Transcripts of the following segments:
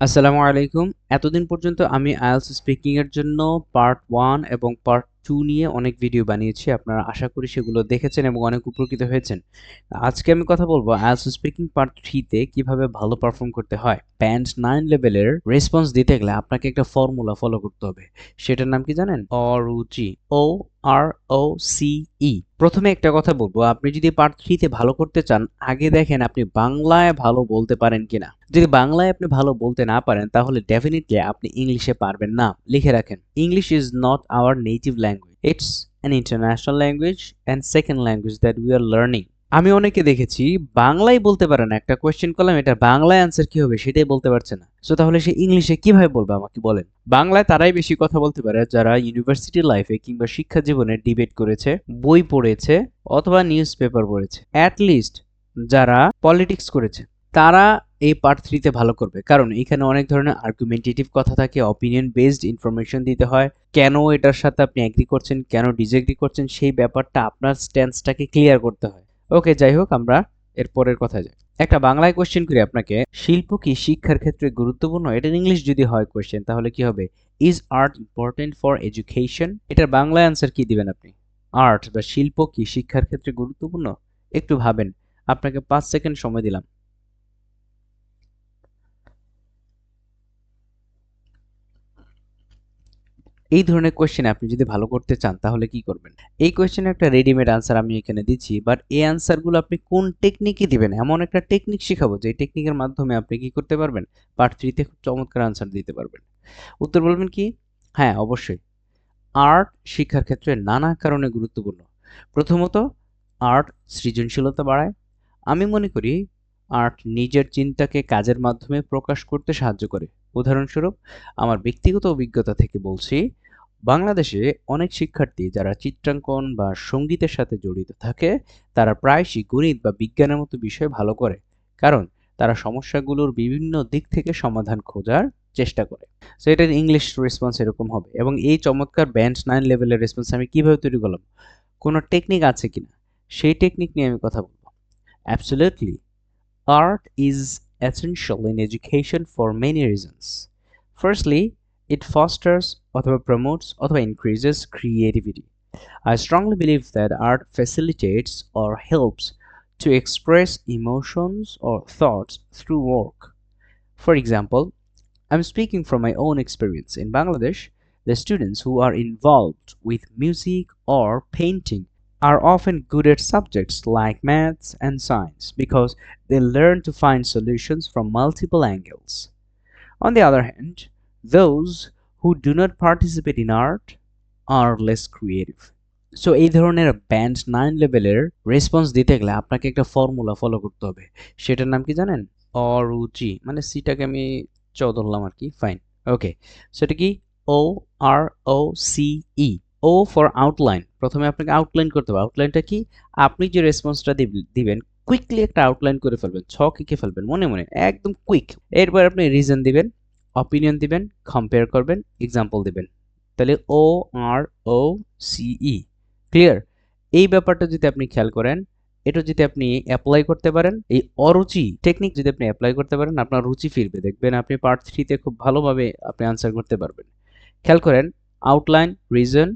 আসসালামু আলাইকুম এতদিন পর্যন্ত আমি আইএলস স্পিকিং এর জন্য পার্ট ওয়ান এবং পার্ট টু নিয়ে অনেক ভিডিও বানিয়েছি। আপনারা আশা করি সেগুলো দেখেছেন এবং অনেক উপকৃত হয়েছেন। আজকে আমি কথা বলব আইএলস স্পিকিং পার্ট থ্রিতে কীভাবে ভালো পারফর্ম করতে হয়। ব্যান্ড নাইন লেভেলের রেসপন্স দিতে গেলে আপনাকে একটা ফর্মুলা ফলো করতে হবে। সেটার নাম কি জানেন? অরুচি ও আর ও সি ই প্রথমে একটা কথা বলব, আপনি যদি পার্ট থ্রিতে ভালো করতে চান, আগে দেখেন আপনি বাংলায় ভালো বলতে পারেন কিনা। যদি বাংলায় আপনি ভালো বলতে না পারেন, তাহলে ডেফিনেটলি আপনি ইংলিশে পারবেন না, লিখে রাখেন। English is not our native language it's an international language and second language that we are learning আমি অনেকে দেখেছি বাংলায় বলতে পারে না, একটা কোয়েশ্চেন করলাম এটা বাংলায় আনসার কি হবে সেটাই বলতে পারছে না। সো তাহলে সে ইংলিশে কীভাবে বলবে আমাকে বলেন? বাংলায় তারাই বেশি কথা বলতে পারে যারা ইউনিভার্সিটি লাইফে কিংবা শিক্ষা জীবনে ডিবেট করেছে, বই পড়েছে অথবা নিউজ পেপার পড়েছে। অ্যাট লিস্ট যারা পলিটিক্স করেছে, তারা এই পার্ট থ্রিতে ভালো করবে। কারণ এখানে অনেক ধরনের আর্গুমেন্টেটিভ কথা থাকে অপিনিয়ন বেসড ইনফরমেশন দিতে হয়। কেন এটার সাথে আপনি অ্যাগ্রি করছেন, কেন ডিসএগ্রি করছেন, সেই ব্যাপারটা আপনার স্ট্যান্সটাকে ক্লিয়ার করতে হয়। ওকে যাই হোক, আমরা এর পরের কথায় যাই। একটা বাংলায় কোশ্চেন করি আপনাকে। শিল্প কি শিক্ষার ক্ষেত্রে গুরুত্বপূর্ণ? এটা ইংলিশ যদি হয় কোশ্চেন তাহলে কি হবে? Is art important for education এটার বাংলায় অ্যান্সার কি দিবেন আপনি? আর্ট বা শিল্প কি শিক্ষার ক্ষেত্রে গুরুত্বপূর্ণ? একটু ভাবেন। আপনাকে পাঁচ সেকেন্ড সময় দিলাম। এই ধরনের কোয়েশ্চেন আপনি যদি ভালো করতে চান, তাহলে কি করবেন? এই কোয়েশ্চেনের একটা রেডিমেড আনসার আমি এখানে দিচ্ছি বাট এই আনসারগুলো আপনি কোন টেকনিকই দিবেন? এমন একটা টেকনিক শেখাবো, যে টেকনিকের মাধ্যমে আপনি কি করতে পারবেন? পার্ট থ্রিতে খুব চমৎকার আনসার দিতে পারবেন। উত্তর বলবেন কি? হ্যাঁ অবশ্যই। আর্ট শিক্ষার ক্ষেত্রে নানা কারণে গুরুত্বপূর্ণ। প্রথমত আর্ট সৃজনশীলতা বাড়ায়। আমি মনে করি আর্ট নিজের চিন্তাকে কাজের মাধ্যমে প্রকাশ করতে সাহায্য করে। উদাহরণস্বরূপ, আমার ব্যক্তিগত অভিজ্ঞতা থেকে বলছি, বাংলাদেশে অনেক শিক্ষার্থী যারা চিত্রাঙ্কন বা সঙ্গীতের সাথে জড়িত থাকে, তারা প্রায়শই গণিত বা বিজ্ঞানের মতো বিষয় ভালো করে। কারণ, তারা সমস্যাগুলোর বিভিন্ন দিক থেকে সমাধান খোঁজার চেষ্টা করে। সো এটার ইংলিশ রেসপন্স এরকম হবে। এবং এই চমৎকার ব্যান্ড নাইন লেভেলের রেসপন্স আমি কীভাবে তৈরি করলাম? কোনো টেকনিক আছে কিনা? সেই টেকনিক নিয়ে আমি কথা বলব। Absolutely art is essential in education for many reasons. Firstly, it fosters or promotes or increases creativity. I strongly believe that art facilitates or helps to express emotions or thoughts through work. For example, I'm speaking from my own experience. In Bangladesh, the students who are involved with music or painting are often good at subjects like maths and science because they learn to find solutions from multiple angles. On the other hand, those who do not participate in art are less creative. So এই ধরনের band nine লেভেলের response দিতে গেলে আপনাকে একটা formula follow করতে হবে সেটার নাম কি জানেন অরুচি মানে সিটাকে আমি চ ধরলাম আর কি ফাইন ওকে সেটা কি O R O C E O for outline প্রথমে আপনাকে আউটলাইন করতে হবে। আউটলাইনটা কি? আপনি যে রেসপন্সটা দিবেন কুইকলি একটা আউটলাইন করে ফেলবেন, ছক এঁকে ফেলবেন, মনে মনে, একদম কুইক এরপর আপনি রিজন দিবেন অপিনিয়ন দিবেন কম্পেয়ার করবেন এক্সাম্পল দিবেন। তাহলে ও আর ও সিই ক্লিয়ার এই ব্যাপারটা যদি আপনি খেয়াল করেন, এটা যদি আপনি অ্যাপ্লাই করতে পারেন, এই অরুচি টেকনিক যদি আপনি অ্যাপ্লাই করতে পারেন, আপনার রুচি ফিরবে। দেখবেন আপনি পার্ট থ্রিতে খুব ভালোভাবে আপনি আনসার করতে পারবেন। খেয়াল করেন outline reason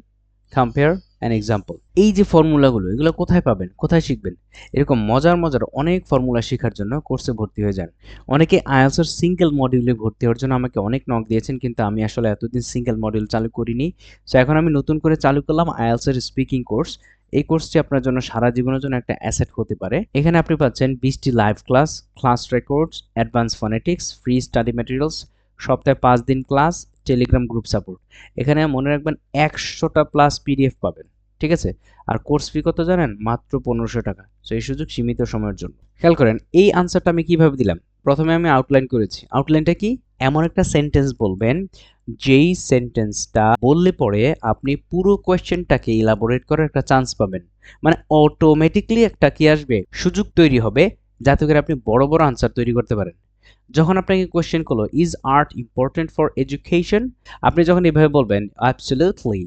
compare and example এই যে ফর্মুলাগুলো এগুলো কোথায় পাবেন? কোথায় শিখবেন? এরকম মজার মজার অনেক ফর্মুলা শেখার জন্য কোর্সে ভর্তি হয়ে যান। অনেকে আইএলসের সিঙ্গেল মডিউলে ভর্তি হওয়ার জন্য আমাকে অনেক নক দিয়েছেন, কিন্তু আমি আসলে এতদিন সিঙ্গেল মডিউল চালু করিনি। সো এখন আমি নতুন করে চালু করলাম আইএলসের স্পিকিং কোর্স এই কোর্সটি আপনার জন্য সারা জীবনের জন্য একটা অ্যাসেট হতে পারে। এখানে আপনি পাচ্ছেন বিশটি live class class records advance phonetics free study materials সপ্তাহে পাঁচ দিন ক্লাস টেলিগ্রাম গ্রুপ সাপোর্ট এখানে মনে রাখবেন একশোটা প্লাস পিডিএফ পাবেন, ঠিক আছে? আর কোর্স ফি কত জানেন? মাত্র পনেরোশো টাকা। সো এই সুযোগ সীমিত সময়ের জন্য। খেয়াল করেন, এই আনসারটা আমি কীভাবে দিলাম? প্রথমে আমি আউটলাইন করেছি। আউটলাইনটা কি? এমন একটা সেন্টেন্স বলবেন, যেই সেন্টেন্সটা বললে পরে আপনি পুরো কোয়েশ্চেনটাকে ইলাবোরেট করার একটা চান্স পাবেন। মানে অটোমেটিকলি একটা কি আসবে? সুযোগ তৈরি হবে, যাতে করে আপনি বড় বড় আনসার তৈরি করতে পারেন। যখন আপনাকে কোয়েশ্চেন করল is art important for education আপনি যখন এভাবে বলবেন absolutely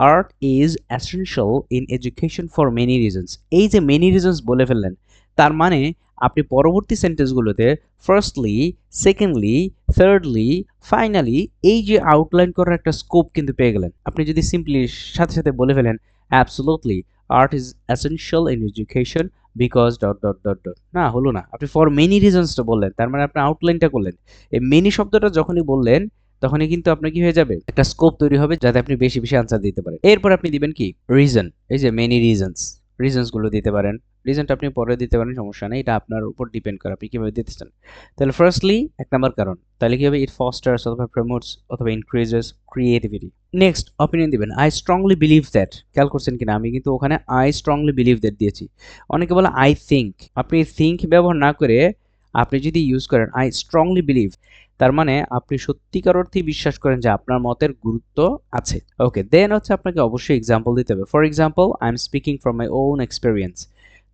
art is essential in education for many reasons এই যে মেনি রিজনস বলে ফেললেন, তার মানে আপনি পরবর্তী সেন্টেন্সগুলোতে ফার্স্টলি সেকেন্ডলি থার্ডলি ফাইনালি এই যে আউটলাইন করার একটা স্কোপ কিন্তু পেয়ে গেলেন। আপনি যদি সিম্পলি সাথে সাথে বলে ফেলেন absolutely art is essential in education because dot dot dot dot না, হলো না। আপনি ফর মেনি রিজনসটা বললেন, তার মানে আপনি আউটলাইনটা করলেন। এই মেনি শব্দটা যখনই বললেন, তখনই কিন্তু আপনার কি হয়ে যাবে? একটা স্কোপ তৈরি হবে যাতে আপনি বেশি বেশি আনসার দিতে পারেন। এরপর আপনি দিবেন কি? রিজন এই যে মেনি রিজনস রিজনসগুলো দিতে পারেন। রিজনটা আপনি পরে দিতে পারেন, সমস্যা নেই। এটা আপনার উপর ডিপেন্ড করে, আপনি কীভাবে দিতে চান। তাহলে ফার্স্টলি এক নম্বর কারণ, তাহলে কি হবে ইট ফস্টার্স অথবা প্রমোটস অথবা ইনক্রিজেস ক্রিয়েটিভিটি নেক্সট অপিনিয়ন দিবেন আই স্ট্রংলি বিলিভ দ্যাট খেয়াল করছেন কিনা? আমি কিন্তু ওখানে আই স্ট্রংলি বিলিভ দ্যাট দিয়েছি। অনেকে বলে আই থিঙ্ক আপনি থিঙ্ক ব্যবহার না করে আপনি যদি ইউজ করেন আই স্ট্রংলি বিলিভ তার মানে আপনি সত্যিকার অর্থেই বিশ্বাস করেন যে আপনার মতের গুরুত্ব আছে। ওকে দেন হচ্ছে আপনাকে অবশ্যই এক্সাম্পল দিতে হবে। For example I am speaking from my own experience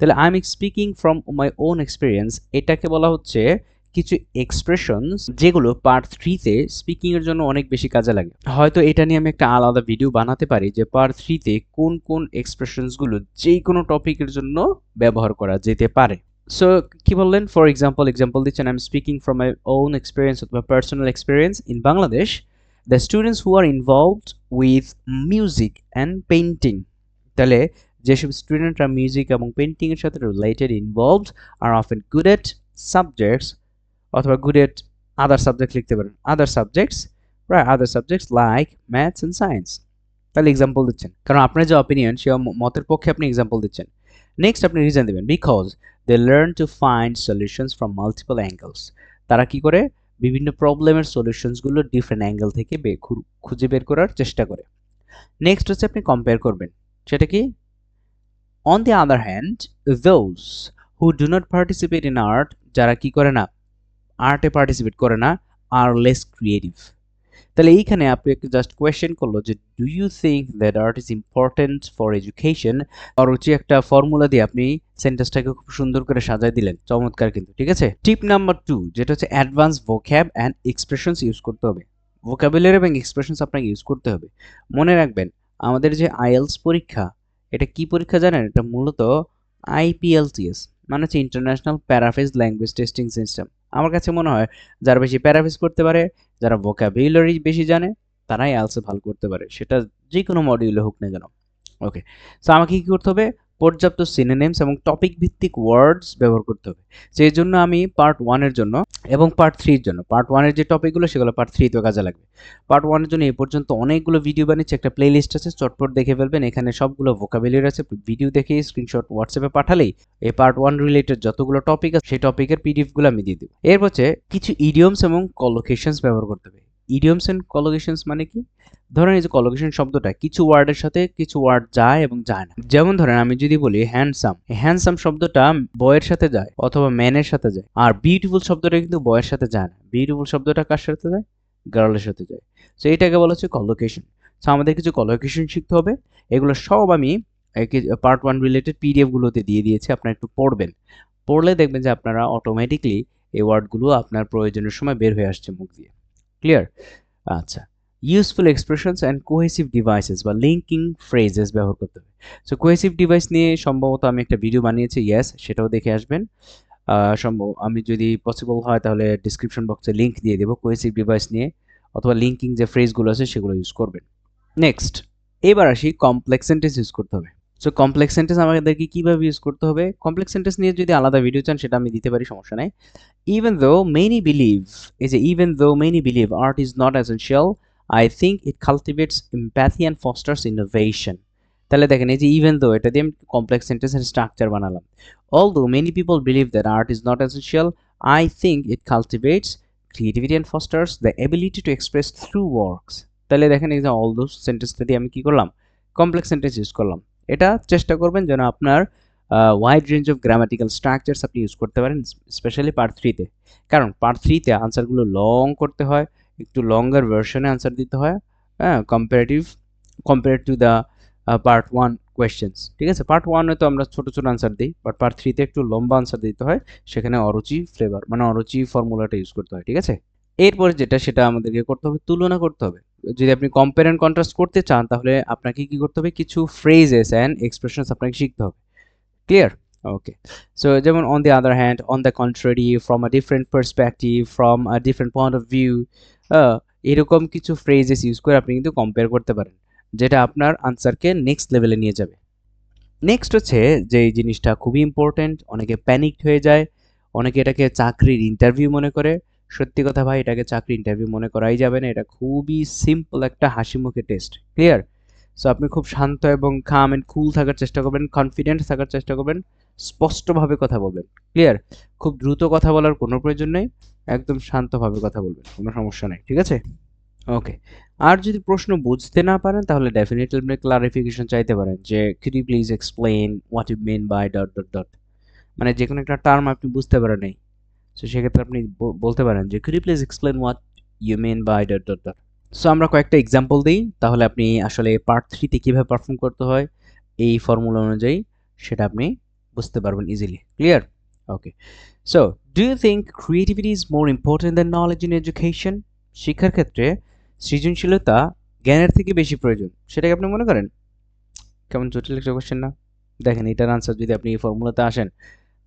তাহলে I am speaking from my own experience এটাকে বলা হচ্ছে কিছু এক্সপ্রেশনস যেগুলো পার্ট থ্রিতে স্পিকিং এর জন্য অনেক বেশি কাজে লাগে। হয়তো এটা নিয়ে আমি একটা আলাদা ভিডিও বানাতে পারি যে পার্ট থ্রিতে কোন কোন এক্সপ্রেশনসগুলো যে কোনো টপিকের জন্য ব্যবহার করা যেতে পারে। সো কি বললেন? ফর এক্সাম্পল এক্সাম্পল দিচ্ছেন I am speaking from my own experience অথবা personal experience in Bangladesh the students who are involved with music and painting তাহলে যেসব স্টুডেন্টরা মিউজিক এবং পেইন্টিংয়ের সাথে related involved are often good at subjects অথবা good at other subject লিখতে পারেন। আদার সাবজেক্টস প্রায় other subjects like maths and science তাহলে এক্সাম্পল দিচ্ছেন। কারণ আপনার যে অপিনিয়ন সে মতের পক্ষে আপনি এক্সাম্পল দিচ্ছেন। নেক্সট আপনি রিজন দেবেন। Because they learn to find solutions from multiple angles তারা কি করে? বিভিন্ন প্রবলেমের সলিউশনসগুলো ডিফারেন্ট অ্যাঙ্গেল থেকে খুঁজে বের করার চেষ্টা করে। নেক্সট হচ্ছে আপনি কম্পেয়ার করবেন। সেটা কি? On the other hand those who do not participate in art যারা কি করে না? আর্টে পার্টিসিপেট করে না আর লেস ক্রিয়েটিভ তাহলে এইখানে আপনি একটু জাস্ট কোয়েশ্চেন করল যে do you think that art is important for education আর হচ্ছে একটা ফর্মুলা দিয়ে আপনি সেন্টেন্সটাকে খুব সুন্দর করে সাজায় দিলেন। চমৎকার কিন্তু, ঠিক আছে? টিপ নাম্বার টু যেটা হচ্ছে advance vocab and expressions use করতে হবে। ভোকাবুলারি এবং এক্সপ্রেশনস আপনাকে ইউজ করতে হবে। মনে রাখবেন, আমাদের যে আইএলস পরীক্ষা এটা কি পরীক্ষা জানেন? এটা মূলত আইপিএলসিএস মানে হচ্ছে international paraphrase language testing system আমার কাছে মনে হয় যারা বেশি প্যারাফেজ করতে পারে, যারা ভোকাবুলারি বেশি জানে, তারাই আলসে ভালো করতে পারে। সেটা যে কোনো মডিউলে হোক না কেন। ওকে সো আমাকে কী করতে হবে? পর্যাপ্ত সিনোনেমস এবং টপিক ভিত্তিক ওয়ার্ডস ব্যবহার করতে হবে। সেই জন্য আমি পার্ট ওয়ানের জন্য এবং পার্ট থ্রির জন্য পার্ট ওয়ানের যে টপিকগুলো সেগুলো পার্ট থ্রিতেও কাজে লাগবে। পার্ট ওয়ানের জন্য এই পর্যন্ত অনেকগুলো ভিডিও বানিয়েছি, একটা প্লে লিস্ট আছে, চটপট দেখে ফেলবেন, এখানে সবগুলো ভোকাবুলারি আছে ভিডিও দেখে স্ক্রিনশট হোয়াটসঅ্যাপে পাঠালেই এই পার্ট ওয়ান রিলেটেড যতগুলো টপিক আছে, সেই টপিকের পিডিএফগুলো আমি দিয়ে দেবো। এরপর হচ্ছে কিছু ইডিয়মস এবং কলোকেশনস ব্যবহার করতে হবে। ইডিয়মস অ্যান্ড কলোকেশনস মানে কি? ধরেন এই যে কলোকেশন শব্দটা, কিছু ওয়ার্ডের সাথে কিছু ওয়ার্ড যায় এবং যায় না। যেমন ধরেন আমি যদি বলি হ্যান্ডসাম হ্যান্ডসাম শব্দটা বয়ের সাথে যায় অথবা ম্যানের সাথে যায়। আর বিউটিফুল শব্দটা কিন্তু বয়ের সাথে যায় না। বিউটিফুল শব্দটা কার সাথে যায়? গার্লের সাথে যায়। সো এটাকে বলা হচ্ছে কলোকেশন সো আমাদের কিছু কলোকেশন শিখতে হবে। এগুলো সব আমি পার্ট ওয়ান রিলেটেড পিডিএফগুলোতে দিয়ে দিয়েছি, আপনারা একটু পড়বেন। পড়লে দেখবেন যে আপনারা অটোমেটিকলি এই ওয়ার্ডগুলো আপনার প্রয়োজনের সময় বের হয়ে আসছে মুখ দিয়ে। ক্লিয়ার আচ্ছা। Useful expressions and cohesive devices বা লিঙ্কিং ফ্রেজেস ব্যবহার করতে হবে। সো কোহেসিভ ডিভাইস নিয়ে সম্ভবত আমি একটা ভিডিও বানিয়েছি ইয়েস সেটাও দেখে আসবেন। সম্ভব, আমি যদি পসিবল হয় তাহলে ডিসক্রিপশন বক্সে লিঙ্ক দিয়ে দেবো কোহেসিভ ডিভাইস নিয়ে, অথবা লিঙ্কিং যে ফ্রেজগুলো আছে সেগুলো ইউজ করবেন। নেক্সট এবার আসি কমপ্লেক্স সেন্টেন্স ইউজ করতে হবে। সো কমপ্লেক্স সেন্টেন্স আমাদেরকে কীভাবে ইউজ করতে হবে? কমপ্লেক্স সেন্টেন্স নিয়ে যদি আলাদা ভিডিও চান, সেটা আমি দিতে পারি, সমস্যা নাই। ইভেন দো মেনি বিলিভ এই যে even though many believe art is not essential I think it cultivates empathy and fosters innovation তাহলে দেখেন, এই যে ইভেন দো এটা দিয়ে আমি কমপ্লেক্স সেন্টেন্সের স্ট্রাকচার বানালাম। Although many people believe that art is not essential I think it cultivates creativity and fosters the ability to express through works তাহলে দেখেন, এই যে অল দো সেন্টেন্সটা দিয়ে আমি কী করলাম? কমপ্লেক্স সেন্টেন্স ইউজ করলাম। এটা চেষ্টা করবেন যেন আপনার wide range of grammatical structures আপনি ইউজ করতে পারেন স্পেশালি পার্ট থ্রিতে কারণ পার্ট থ্রিতে আনসারগুলো লং করতে হয়, একটু লঙ্গার ভার্সনে আনসার দিতে হয় হ্যাঁ comparative compare to the part one questions ঠিক আছে? পার্ট ওয়ানে তো আমরা ছোটো ছোটো আনসার দিই বাট পার্ট থ্রিতে একটু লম্বা আনসার দিতে হয়, সেখানে অরুচি ফ্লেভার মানে অরুচি ফর্মুলাটা ইউজ করতে হয়, ঠিক আছে? এরপরে যেটা সেটা আমাদেরকে করতে হবে, তুলনা করতে হবে। যদি আপনি কম্পেয়ার অ্যান্ড কন্ট্রাস্ট করতে চান, তাহলে আপনাকে কি করতে হবে? কিছু ফ্রেজেস অ্যান্ড এক্সপ্রেশনস আপনাকে শিখতে হবে। ক্লিয়ার ওকে সো যেমন on the other hand on the contrary from a different perspective from a different point of view এরকম কিছু ফ্রেজেস ইউজ করে আপনি কিন্তু কম্পেয়ার করতে পারেন, যেটা আপনার আনসারকে নেক্সট লেভেলে নিয়ে যাবে। নেক্সট হচ্ছে যে জিনিসটা খুবই ইম্পর্ট্যান্ট অনেকে প্যানিকড হয়ে যায়, অনেকে এটাকে চাকরির ইন্টারভিউ মনে করে সত্যি কথা ভাই, এটাকে চাকরি ইন্টারভিউ মনে করাই যাবে না। এটা খুবই সিম্পল একটা হাসি মুখে টেস্ট ক্লিয়ার সো আপনি খুব শান্ত এবং খাম অ্যান্ড কুল থাকার চেষ্টা করবেন কনফিডেন্ট থাকার চেষ্টা করবেন, স্পষ্টভাবে কথা বলবেন ক্লিয়ার খুব দ্রুত কথা বলার কোনো প্রয়োজন নেই, একদম শান্তভাবে কথা বলবেন, কোনো সমস্যা নেই, ঠিক আছে? ওকে আর যদি প্রশ্ন বুঝতে না পারেন, তাহলে ডেফিনেটলি আপনি ক্লারিফিকেশন চাইতে পারেন যে could you please explain what you mean by dot dot dot মানে যে কোনো একটা টার্ম আপনি বুঝতে পারেন নাই। সো সেক্ষেত্রে আপনি বলতে পারেন যে could you please explain what you mean by dot dot dot so আমরা কয়েকটা এক্সাম্পল দিই। তাহলে আপনি আসলে পার্ট থ্রিতে কীভাবে পারফর্ম করতে হয়, এই ফর্মুলা অনুযায়ী সেটা আপনি বুঝতে পারবেন easily clear okay so do you think creativity is more important than knowledge in education শিক্ষার ক্ষেত্রে সৃজনশীলতা জ্ঞানের থেকে বেশি প্রয়োজন, সেটাকে আপনি মনে করেন? কেমন জটিল একটা কোশ্চেন না? দেখেন, এটার আনসার যদি আপনি এই ফর্মুলাতে আসেন,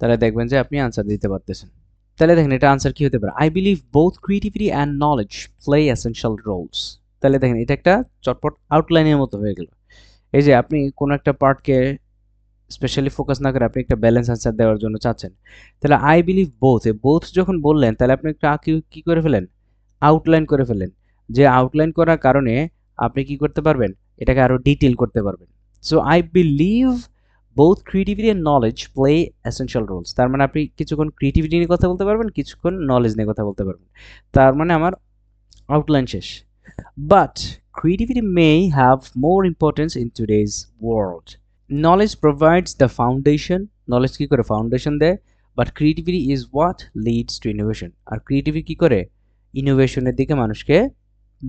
তাহলে দেখবেন যে আপনি আনসার দিতে পারতেছেন। তাহলে দেখেন এটা আনসার কি হতে পারে? I believe both creativity and knowledge play essential roles তাহলে দেখেন এটা একটা চটপট আউটলাইনের মতো হয়ে গেল। এই যে আপনি কোনো একটা পার্টকে স্পেশালি ফোকাস না করে আপনি একটা ব্যালেন্স আনসার দেওয়ার জন্য চাচ্ছেন। তাহলে আই বিলিভ বোথ বোথ যখন বললেন, তাহলে আপনি একটা কি করে ফেলেন? আউটলাইন করে ফেলেন। যে আউটলাইন করার কারণে আপনি কি করতে পারবেন? এটাকে আরও ডিটেল করতে পারবেন। So I believe both creativity and knowledge play essential roles তার মানে আপনি কিছুক্ষণ ক্রিয়েটিভিটি নিয়ে কথা বলতে পারবেন কিছুক্ষণ নলেজ নিয়ে কথা বলতে পারবেন। তার মানে আমার আউটলাইন শেষ। But creativity may have more importance in today's world. Knowledge provides the foundation, knowledge কি করে ফাউন্ডেশন দেয়? But creativity is what leads to innovation R creativity কি করে? ইনোভেশনের দিকে মানুষকে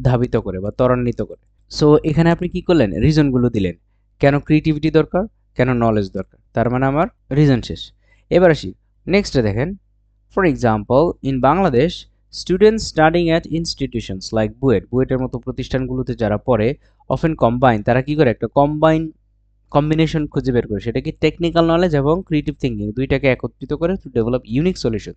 ধাবিত করে বা ত্বরান্বিত করে। সো এখানে আপনি কি করলেন? রিজনগুলো দিলেন। কেন ক্রিয়েটিভিটি দরকার? কেন নলেজ দরকার? তার মানে আমার রিজন শেষ। এবার আসি। নেক্সটে দেখেন for example in Bangladesh students studying at institutions like BUET বুয়েটের মতো প্রতিষ্ঠানগুলোতে যারা পড়ে অফেন কম্বাইন তারা কি করে? একটা কম্বাইন কম্বিনেশন খুঁজে বের করে। সেটা কি টেকনিক্যাল নলেজ এবং ক্রিয়েটিভ থিঙ্কিং দুইটাকে একত্রিত করে টু ডেভেলপ ইউনিক সলিউশন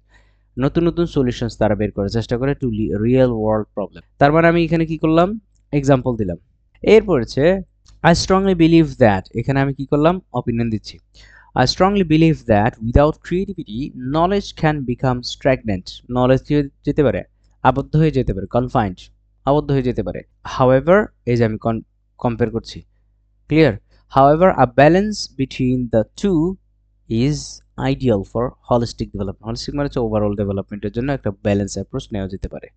নতুন নতুন সলিউশনস তারা বের করার চেষ্টা করে টু রিয়েল ওয়ার্ল্ড প্রবলেম তার মানে আমি এখানে কি করলাম? এক্সাম্পল দিলাম। এরপর হচ্ছে আই স্ট্রংলি বিলিভ দ্যাট এখানে আমি কি করলাম? অপিনিয়ন দিচ্ছি। I strongly believe that without creativity, knowledge can become stagnant. Knowledge যেতে পারে? আবদ্ধ হয়ে যেতে পারে কনফাইন্ড আবদ্ধ হয়ে যেতে পারে। হাওয়েভার এই যে আমি কম্পেয়ার করছি। Clear however a balance between the two is ideal for holistic development holistic মানে হচ্ছে ওভারঅল ডেভেলপমেন্টের জন্য একটা ব্যালেন্স অ্যাপ্রোচ নেওয়া যেতে পারে।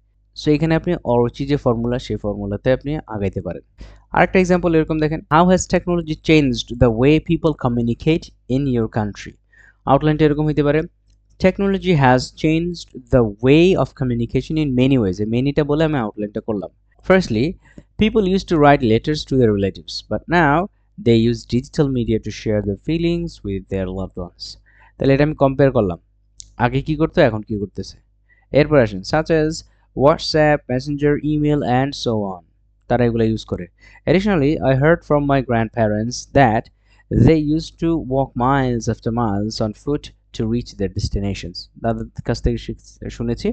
সো এখানে আপনি অরচি যে ফর্মুলা সেই ফর্মুলাতে আপনি আগাইতে পারেন। আরেকটা এক্সাম্পল এরকম দেখেন। How has technology changed the way people communicate in your country আউটলাইনটা এরকম হতে পারে। Technology has changed the way of communication in many ways মেনিটা বলে আমি আউটলাইনটা করলাম। Firstly people use to write letters to their relatives but now they use digital media to share the feelings with their loved ones তাহলে এটা আমি compare করলাম। আগে কি করতো, এখন কি করতেছে? এরপর আসেন such as WhatsApp messenger email and so on তারা এগুলো ইউজ করে। Additionally, I heard from my grandparents that they used to walk miles after miles on foot to reach their destinations. দাদার কাছ থেকে শুনেছি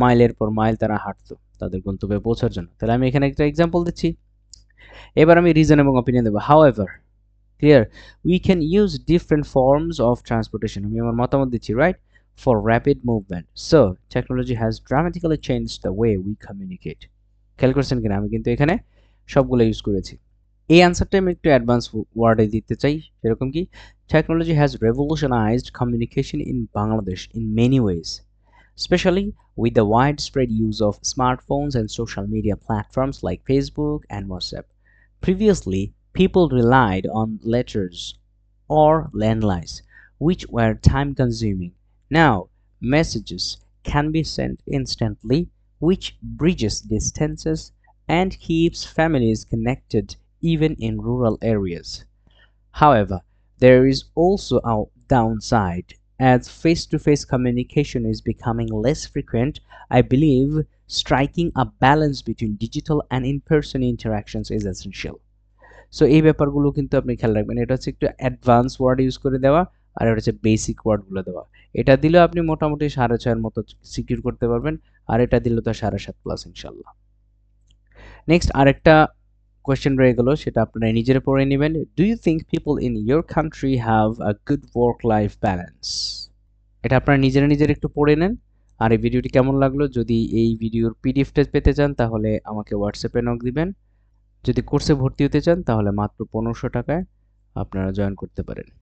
মাইলের পর মাইল তারা হাঁটতো তাদের গন্তব্যে পৌঁছার জন্য। তাহলে আমি এখানে একটা এক্সাম্পল দিচ্ছি। এবার আমি রিজন এবং অপিনিয়ন দেবো। However clear we can use different forms of transportation আমি আমার মতামত দিচ্ছি right for rapid movement. So, technology has dramatically changed the way we communicate. খেয়াল করছেন কিনা আমি কিন্তু এখানে সবগুলো ইউজ করেছি এই অ্যান্সারটা আমি একটু অ্যাডভান্স ওয়ার্ডে দিতে চাই সেরকম কি technology has revolutionised communication in Bangladesh in many ways especially with the widespread use of smartphones and social media platforms like Facebook and WhatsApp. Previously, people relied on letters or landlines, which were time consuming now, messages can be sent instantly, which bridges distances and keeps families connected even in rural areas. However, there is also a downside. As face to face communication is becoming less frequent, I believe striking a balance between digital and in person interactions is essential. So এই ব্যাপারগুলো কিন্তু আপনি খেয়াল রাখবেন এটা হচ্ছে একটু advance word use করে দেওয়া আর এটা হচ্ছে বেসিক ওয়ার্ডগুলো দেওয়া। এটা দিলেও আপনি মোটামুটি সাড়ে ছয়ের মতো সিকিউর করতে পারবেন, আর এটা দিলে তো সাড়ে সাত প্লাস ইনশাল্লাহ। নেক্সট আরেকটা কোয়েশ্চেন রয়ে গেল, সেটা আপনারা নিজেরা পড়ে নেবেন। Do you think people in your country have a good work life balance এটা আপনারা নিজেরা নিজের একটু পড়ে নেন। আর এই ভিডিওটি কেমন লাগল, যদি এই ভিডিওর পিডিএফটা পেতে চান, তাহলে আমাকে হোয়াটসঅ্যাপে নক দিবেন। যদি কোর্সে ভর্তি হতে চান, তাহলে মাত্র পনেরোশো টাকায় আপনারা জয়েন করতে পারেন।